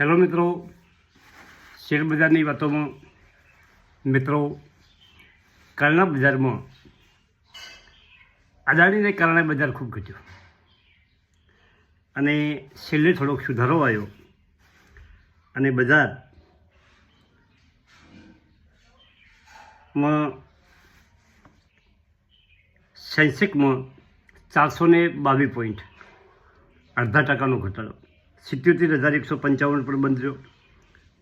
Hello મિત્રો, share બજારની વાતોમાં મિત્રો, કાલના બજારમાં અદાણીને કારણે બજાર ખૂબ ઘટ્યો. અને છેલ્લે થોડોક સુધારો આવ્યો. અને બજારમાં સેન્સેકમાં ચારસો ને બાવીસ પોઈન્ટ, અડધા ટકાનો ઘટાડો. સિત્યોતેર હજાર એકસો પંચાવન પર બંધ રહ્યો.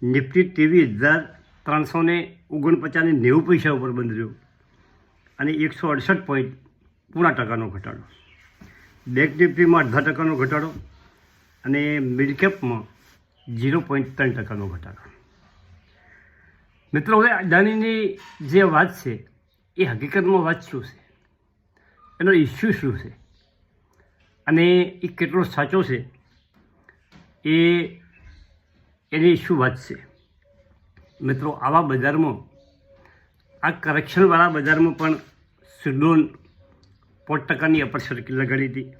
નિફ્ટી ત્રેવીસ હજાર ત્રણસો ને ઓગણપચાસને નેવું પૈસા ઉપર બંધ રહ્યો. અને એકસો અડસઠ પોઈન્ટ પૂણા ટકાનો ઘટાડો. બેંક નિફ્ટીમાં અડધા ટકાનો ઘટાડો અને મિડકેપમાં ઝીરો પોઈન્ટ ત્રણ ટકાનો ઘટાડો. મિત્રો, હવે અદાણીની જે વાત છે, એ હકીકતમાં વાત શું છે? એનો ઇસ્યુ શું છે? અને એ કેટલો સાચો છે? એ એની શું છે મિત્રો, આવા બજારમાં, આ કરેક્શનવાળા બજારમાં પણ સુડોન પોત ટકાની અપર સર્કિટ લગાડી હતી.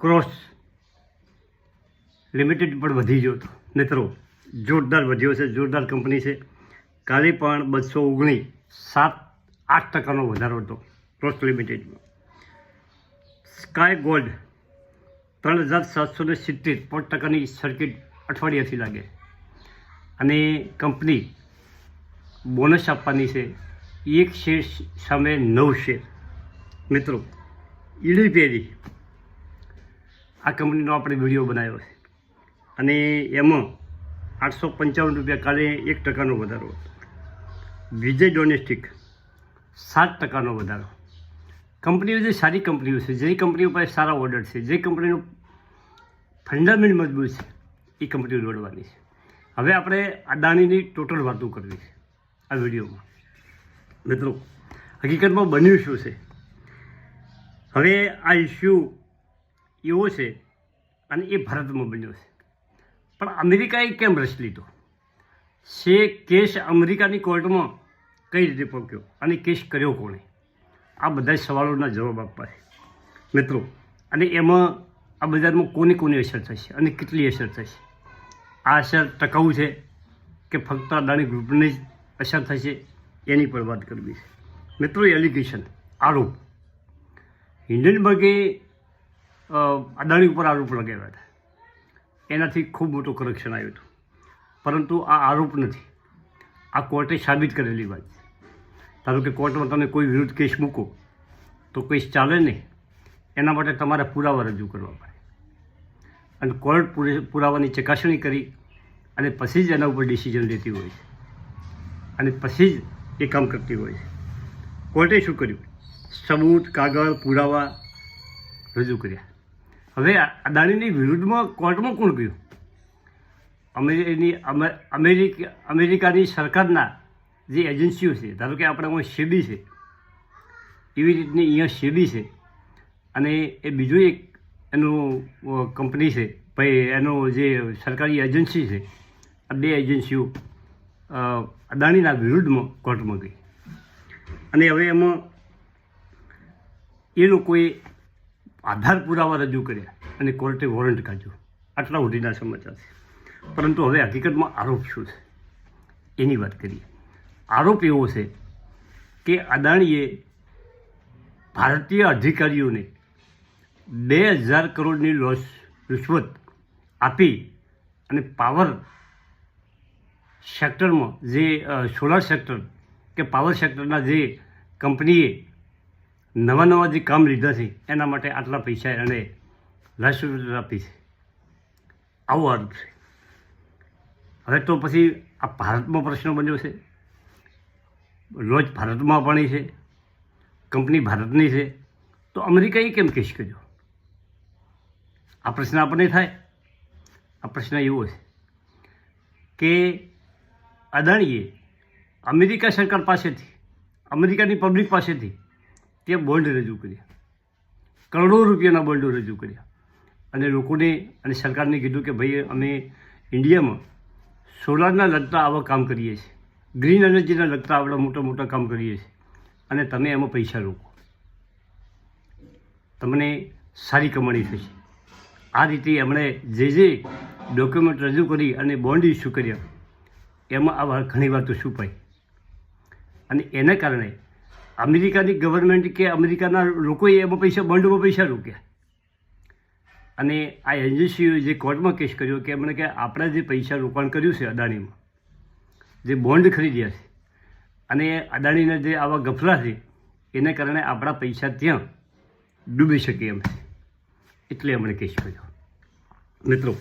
ક્રોસ લિમિટેડ પણ વધી ગયો હતો. મિત્રો, જોરદાર વધ્યો છે, જોરદાર કંપની છે. કાલે પણ બસો ઓગણીસ, સાત, આઠ ટકાનો વધારો હતો. ક્રોસ લિમિટેડમાં સ્કાય ગોલ્ડ ત્રણ હજાર સાતસો ને સિત્તેર પાંચ ટકાની સર્કિટ અઠવાડિયાથી લાગે. અને કંપની બોનસ આપવાની છે. એક શેર સામે નવ શેર. મિત્રો, ઈડી પેરી આ કંપનીનો આપણે વીડિયો બનાવ્યો છે. અને એમાં આઠસો પંચાવન રૂપિયા કાલે એક ટકાનો વધારો વિજય ડોમેસ્ટિક સાત ટકાનો વધારો. કંપનીઓ જે સારી કંપનીઓ છે, જે કંપનીઓ પાસે સારા ઓર્ડર છે, જે કંપનીનું ફંડામેન્ટ મજબૂત છે, એ કંપનીઓ દોડવાની છે. હવે આપણે અદાણીની ટોટલ વાતો કરવી છે, આ વિડીયોમાં. મિત્રો, હકીકતમાં બન્યું શું છે? હવે આ ઇસ્યુ એવો છે અને એ ભારતમાં બન્યો છે. પણ અમેરિકાએ કેમ રસ લીધો? છે કેસ અમેરિકાની કોર્ટમાં કઈ રીતે પહોંચ્યો અને કેસ કર્યો કોણે? આ બધા સવાલોના જવાબ આપવા મિત્રો, અને એમાં આ બજારમાં કોની કોની અસર થશે અને કેટલી અસર થશે? આ અસર ટકાઉ છે કે ફક્ત અદાણી ગ્રુપની જ અસર થશે? એની પર વાત કરવી છે. મિત્રો એલિગેશન આરોપ. હિન્ડનબર્ગે અદાણી ઉપર આરોપ લગાવ્યા હતા. એનાથી ખૂબ મોટું કરપ્શન આવ્યું હતું. પરંતુ આ આરોપ નથી. આ કોર્ટે સાબિત કરેલી વાત છે. ધારો કે કોર્ટમાં તમે કોઈ વિરુદ્ધ કેસ મૂકો, તો કેસ ચાલે નહીં. એના માટે તમારે પુરાવા રજૂ કરવા પડે. અને કોર્ટ પૂરે- પુરાવાની ચકાસણી કરી અને પછી જ એના ઉપર ડિસિઝન લેતી હોય છે. અને પછી જ એ કામ કરતી હોય છે. કોર્ટે શું કર્યું? સબૂત, કાગળ, પુરાવા રજૂ કર્યા. હવે અદાણીની વિરુદ્ધમાં કોર્ટમાં કોણ ગયું? અમેરિની અમે- અમેરિકા, અમેરિકાની સરકારના જે એજન્સીઓ છે, ધારો કે આપણે અહીં શેરડી છે, એવી રીતની અહીંયા શેરડી છે. અને એ બીજું એક એનું કંપની છે, ભાઈ, એનો જે સરકારી એજન્સી છે, આ બે એજન્સીઓ અદાણીના વિરુદ્ધમાં કોર્ટમાં ગઈ. અને હવે એમાં એ લોકોએ આધાર પુરાવા રજૂ કર્યા અને કોર્ટે વોરંટ કાઢ્યું. આટલા સુધીના સમાચાર છે. પરંતુ હવે હકીકતમાં આરોપ શું છે? એની વાત કરીએ. આરોપ એવો છે કે અદાણીએ ભારતીય અધિકારીઓને બે હજાર કરોડની લોસ, રિશ્વત આપી અને પાવર સેક્ટરમાં જે સોલાર સેક્ટર કે પાવર સેક્ટરના જે કંપનીએ નવા નવા જે કામ લીધા છે, એના માટે આટલા પૈસા એણે રાષ્ટ્રપતિ આપી છે. આવો આરોપ છે. હવે તો પછી આ ભારતમાં પ્રશ્ન બન્યો છે. લોજ ભારતમાં પણ છે, કંપની ભારતની છે. તો અમેરિકા એ કેમ કહીશ કર્યો? આ પ્રશ્ન આપણને થાય. આ પ્રશ્ન એવો છે કે અદાણીએ અમેરિકા સરકાર પાસેથી, અમેરિકાની પબ્લિક પાસેથી તે બોન્ડ રજૂ કર્યા. કરોડો રૂપિયાના બોન્ડો રજૂ કર્યા. અને લોકોને, અને સરકારને કીધું કે ભાઈ, અમે ઇન્ડિયામાં સોલારના લગતા આવા કામ કરીએ છીએ. ગ્રીન એનર્જીને લગતા આપણે મોટા મોટા કામ કરીએ છીએ. અને તમે એમાં પૈસા રોકો. તમને સારી કમાણી થશે. આ રીતે એમણે જે જે ડોક્યુમેન્ટ રજૂ કરી અને બોન્ડ ઇસ્યુ કર્યા, એમાં આ ઘણી વાતો છુપાઈ. અને એના કારણે અમેરિકાની ગવર્મેન્ટ કે અમેરિકાના લોકોએ એમાં પૈસા બોન્ડમાં પૈસા રોક્યા. અને આ એજન્સીઓએ જે કોર્ટમાં કેસ કર્યો કે એમણે કે આપણા જે પૈસા રોકાણ કર્યું છે અદાણીમાં જે બોન્ડ ખરીદ્યા છે. અને અદાણીના જે આવા ગફલા છે, એને કારણે આપણા પૈસા ત્યાં ડૂબી શકે એમ એટલે અમને કેસ કર્યો. મિત્રો,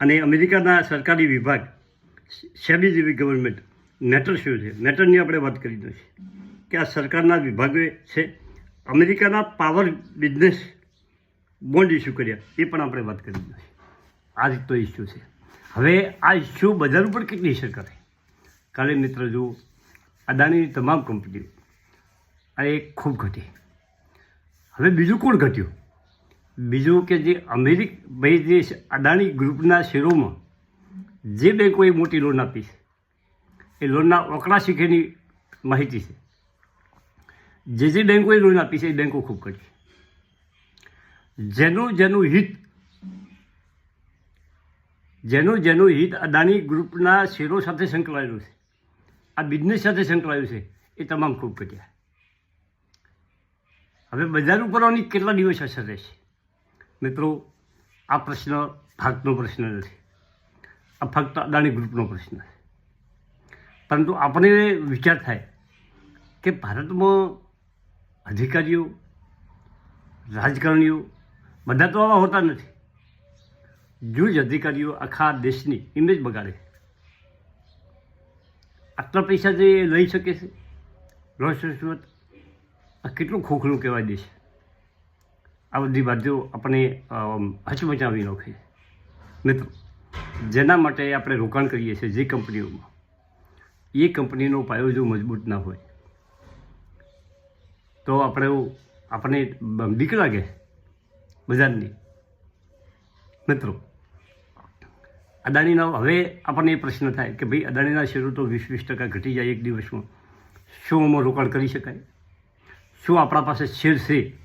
અને અમેરિકાના સરકારી વિભાગ, સેબી જેવી ગવર્મેન્ટ મેટર શું છે? મેટરની આપણે વાત કરી દઈએ કે આ સરકારના વિભાગે છે. અમેરિકાના પાવર બિઝનેસ બોન્ડ ઇસ્યુ કર્યા, એ પણ આપણે વાત કરી દઈએ આ રીતનો ઇસ્યુ છે. હવે આ ઇસ્યુ બજાર ઉપર કેટલી અસર કરે? કાલે મિત્ર જુઓ અદાણીની તમામ કંપનીઓ આ એક ખૂબ ઘટી. હવે બીજું કોણ ઘટ્યું? બીજું કે જે અમેરિક ભાઈ જે અદાણી ગ્રુપના શેરોમાં જે બેંકોએ મોટી લોન આપી છે, એ લોનના ઓકડા શીખેની માહિતી છે. જે જે બેંકોએ લોન આપી છે, એ બેંકો ખૂબ ઘટી. જેનું જેનું હિત, જેનું જેનું હિત અદાણી ગ્રુપના શેરો સાથે સંકળાયેલું છે. આ બિઝનેસ સાથે સંકળાયું છે, એ તમામ ખૂબ ઘટ્યા. હવે બજાર ઉપર આની કેટલા દિવસ અસર રહેશે? મિત્રો, આ પ્રશ્ન ભાગનો પ્રશ્ન નથી. આ ફક્ત અદાણી ગ્રુપનો પ્રશ્ન છે. પરંતુ આપણે વિચાર થાય કે ભારતમાં અધિકારીઓ, રાજકારણીઓ બધા તો આવા હોતા નથી. જૂજ અધિકારીઓ આખા દેશની ઇમેજ બગાડે આટલા પૈસા જે લઈ શકે છે? લોસ રસવત આ કેટલું ખોખલું કહેવાય દેશ. આ બધી વાતો આપણે હચમચાવી નાખે. મિત્રો, જેના માટે આપણે રોકાણ કરીએ છીએ જે કંપનીઓમાં, એ કંપનીનો પાયો જો મજબૂત ના હોય, તો આપણે આપણે બીક લાગે બજારની. મિત્રો અદાણીના હવે આપણને એ પ્રશ્ન થાય કે ભાઈ, અદાણીના શેરો તો વીસ વીસ ટકા ઘટી જાય એક દિવસમાં. શું આમાં રોકાણ કરી શકાય? શું આપણા પાસે શેર છે?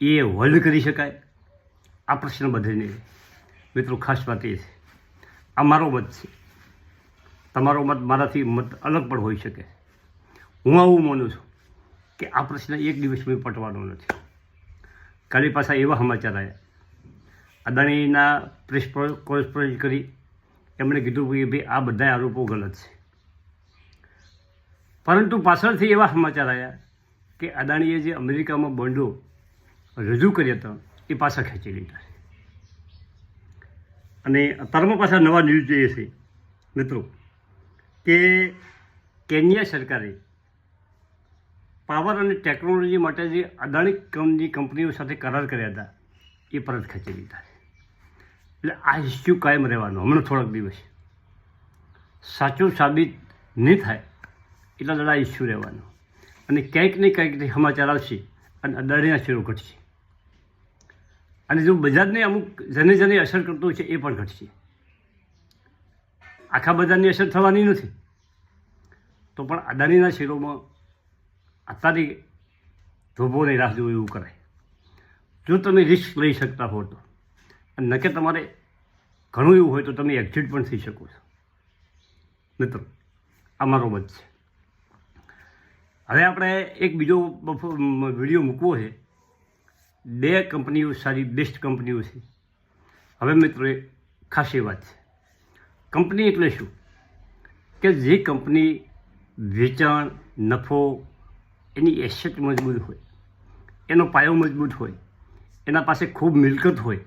એ હોલ્ડ કરી શકાય? આ પ્રશ્ન બધે નહીં મિત્રો, ખાસ વાત એ છે. આ મારો મત છે. તમારો મત મારાથી મત અલગ પણ હોઈ શકે. હું આવું માનું છું કે આ પ્રશ્ન એક દિવસમાં પટવાનો નથી. કાલે પાછા એવા સમાચાર આવ્યા. અદાણીના પ્રેસ કોન્ફરન્સ કરી એમણે કીધું કે ભાઈ આ બધા આરોપો ગલત છે. પરંતુ પાછળથી એવા સમાચાર આવ્યા કે અદાણીએ જે અમેરિકામાં બોન્ડો રજૂ કર્યા હતા, એ પાછા ખેંચી લીધા અને અત્યારમાં પાછા નવા ન્યૂઝ જોઈએ છે, મિત્રો, કે કેન્યા સરકારે પાવર અને ટેકનોલોજી માટે જે અદાણી કંપની કંપનીઓ સાથે કરાર કર્યા હતા, એ પરત ખેંચી લીધા છે. એટલે આ ઇસ્યુ કાયમ રહેવાનો. હમણાં થોડાક દિવસ. સાચું સાબિત નહીં થાય એટલા દાડા ઇસ્યુ રહેવાનો. અને ક્યાંક ને ક્યાંક સમાચાર આવશે અને અદાણીના શેરો ઘટશે. અને જો બજારને અમુક જને જને અસર કરતું છે એ પણ ઘટશે. આખા બજારની અસર થવાની નથી. તો પણ અદાણીના શેરોમાં અત્યારે ધોબોને રાહ જોવું એવું કરાય. જો તમે રિસ્ક લઈ શકતા હો તો. નકે તમારે ઘણું એવું હોય તો તમે એક્ઝિટ પણ થઈ શકો છો. મિત્રો આ મારો મત છે. હવે આપણે એક બીજો વીડિયો મૂકવો છે. બે કંપનીઓ સારી બેસ્ટ કંપનીઓ છે. હવે મિત્રો એ ખાસી વાત છે. કંપની એટલે શું? કે જે કંપની વેચાણ, નફો, એની એસેટ મજબૂત હોય, એનો પાયો મજબૂત હોય, એના પાસે ખૂબ મિલકત હોય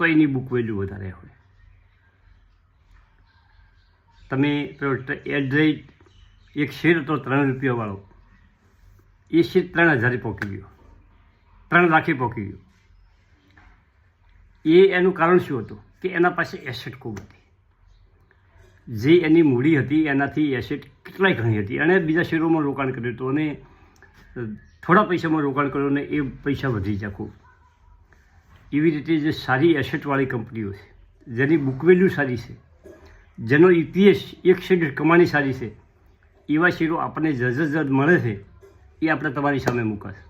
તો એની બુક વેલ્યુ વધારે હોય. તમે પેલો એડ્રેટ એક શેર હતો ત્રણ રૂપિયાવાળો એ શેર ત્રણ હજારે પહોંચી ગયો. ત્રણ લાખે પહોંચી ગયો. એ એનું કારણ શું હતું? કે એના પાસે એસેટ ખૂબ હતી. જે એની મૂડી હતી, એનાથી એસેટ કેટલાય ઘણી હતી. અને બીજા શેરોમાં રોકાણ કર્યું હતું. અને થોડા પૈસામાં રોકાણ કર્યું ને એ પૈસા વધી જાય ખૂબ. એવી રીતે જે સારી એસેટવાળી કંપનીઓ છે, જેની બુક વેલ્યુ સારી છે, જેનો ઇપીએસ એક શેર કમાણી સારી છે, એવા શેરો આપણને જજ મળે છે, એ આપણે તમારી સામે મૂકાશે.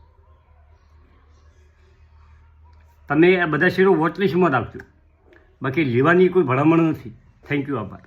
તમે આ બધા શેરો વોચલિસ્ટમાં રાખજો બાકી લેવાની કોઈ ભલામણ નથી. થેન્ક યુ આભાર.